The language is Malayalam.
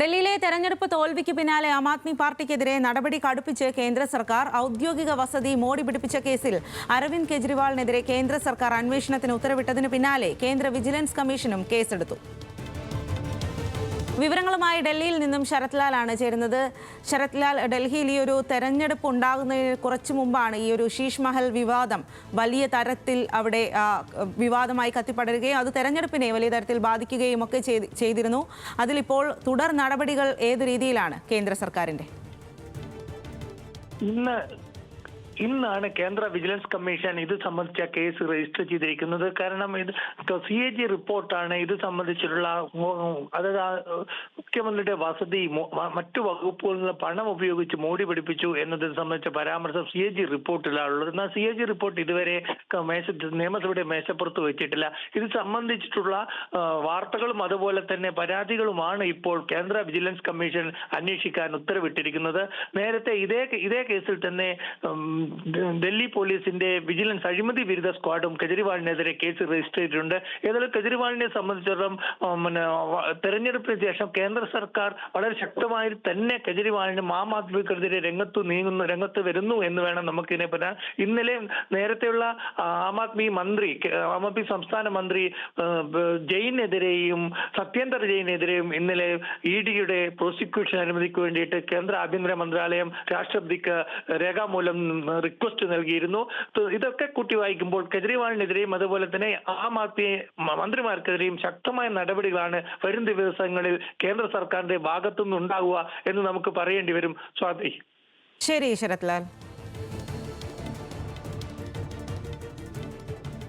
ഡൽഹിയിലെ തെരഞ്ഞെടുപ്പ് തോൽവിക്ക് പിന്നാലെ ആം ആദ്മി പാർട്ടിക്കെതിരെ നടപടി കടുപ്പിച്ച് കേന്ദ്ര സർക്കാർ ഔദ്യോഗിക വസതി മോടി പിടിപ്പിച്ച കേസിൽ അരവിന്ദ് കെജ്രിവാളിനെതിരെ കേന്ദ്ര സർക്കാർ അന്വേഷണത്തിന് ഉത്തരവിട്ടതിന് പിന്നാലെ കേന്ദ്ര വിജിലൻസ് കമ്മീഷനും കേസെടുത്തു. വിവരങ്ങളുമായി ഡൽഹിയിൽ നിന്നും ശരത് ആണ് ചേരുന്നത്. ശരത്ലാൽ ഡൽഹിയിൽ ഈ ഒരു തെരഞ്ഞെടുപ്പ് ഉണ്ടാകുന്നതിന് കുറച്ച് മുമ്പാണ് ഈ ഒരു ശീഷ് മഹൽ വിവാദം വലിയ തരത്തിൽ അവിടെ വിവാദമായി കത്തിപ്പടരുകയും അത് തെരഞ്ഞെടുപ്പിനെ വലിയ തരത്തിൽ ബാധിക്കുകയും ഒക്കെ ചെയ്തിരുന്നു. അതിലിപ്പോൾ തുടർ നടപടികൾ ഏത് രീതിയിലാണ് കേന്ദ്ര സർക്കാരിന്റെ ഇന്ന് ഇന്നാണ് കേന്ദ്ര വിജിലൻസ് കമ്മീഷൻ ഇത് സംബന്ധിച്ച കേസ് രജിസ്റ്റർ ചെയ്തിരിക്കുന്നത്. കാരണം ഇത് സി എ ജി റിപ്പോർട്ടാണ് ഇത് സംബന്ധിച്ചിട്ടുള്ള അതായത് മുഖ്യമന്ത്രിയുടെ വസതി മറ്റു വകുപ്പുകളിൽ നിന്ന് പണം ഉപയോഗിച്ച് മോടി പിടിപ്പിച്ചു എന്നത് സംബന്ധിച്ച പരാമർശം സി എ ജി റിപ്പോർട്ടിലാണുള്ളത്. എന്നാൽ സി എ ജി റിപ്പോർട്ട് ഇതുവരെ മേശ നിയമസഭയുടെ മേശപ്പുറത്ത് വെച്ചിട്ടില്ല. ഇത് സംബന്ധിച്ചിട്ടുള്ള വാർത്തകളും അതുപോലെ തന്നെ പരാതികളുമാണ് ഇപ്പോൾ കേന്ദ്ര വിജിലൻസ് കമ്മീഷൻ അന്വേഷിക്കാൻ ഉത്തരവിട്ടിരിക്കുന്നത്. നേരത്തെ ഇതേ ഇതേ കേസിൽ തന്നെ ഡൽഹി പോലീസിന്റെ വിജിലൻസ് അഴിമതി വിരുദ്ധ സ്ക്വാഡും കെജ്രിവാളിനെതിരെ കേസ് രജിസ്റ്റർ ചെയ്തിട്ടുണ്ട്. ഏതായാലും കെജ്രിവാളിനെ സംബന്ധിച്ചിടത്തോളം തെരഞ്ഞെടുപ്പിന് ശേഷം കേന്ദ്ര സർക്കാർ വളരെ ശക്തമായി തന്നെ കെജ്രിവാളിനും ആം ആദ്മിക്കെതിരെ രംഗത്ത് നീങ്ങുന്നു രംഗത്ത് വരുന്നു എന്ന് വേണം നമുക്കിതിനെ പറയാൻ. ഇന്നലെ നേരത്തെയുള്ള ആ, ആദ്മി മന്ത്രി ആം ആദ്മി സംസ്ഥാന മന്ത്രി ജയിനെതിരെയും സത്യേന്ദർ ജയിനെതിരെയും ഇന്നലെ ഇ ഡിയുടെ പ്രോസിക്യൂഷൻ അനുമതിക്ക് വേണ്ടിയിട്ട് കേന്ദ്ര ആഭ്യന്തര മന്ത്രാലയം രാഷ്ട്രപതിക്ക് രേഖാമൂലം റിക്വസ്റ്റ് നൽകിയിരുന്നു. ഇതൊക്കെ കൂട്ടി വായിക്കുമ്പോൾ കെജ്രിവാളിനെതിരെയും അതുപോലെ തന്നെ ആം ആദ്മി മന്ത്രിമാർക്കെതിരെയും ശക്തമായ നടപടികളാണ് വരും ദിവസങ്ങളിൽ കേന്ദ്ര സർക്കാരിന്റെ ഭാഗത്തുനിന്ന് ഉണ്ടാകുക എന്ന് നമുക്ക് പറയേണ്ടി വരും. സ്വാതി. ശരി ശരത് ലാൽ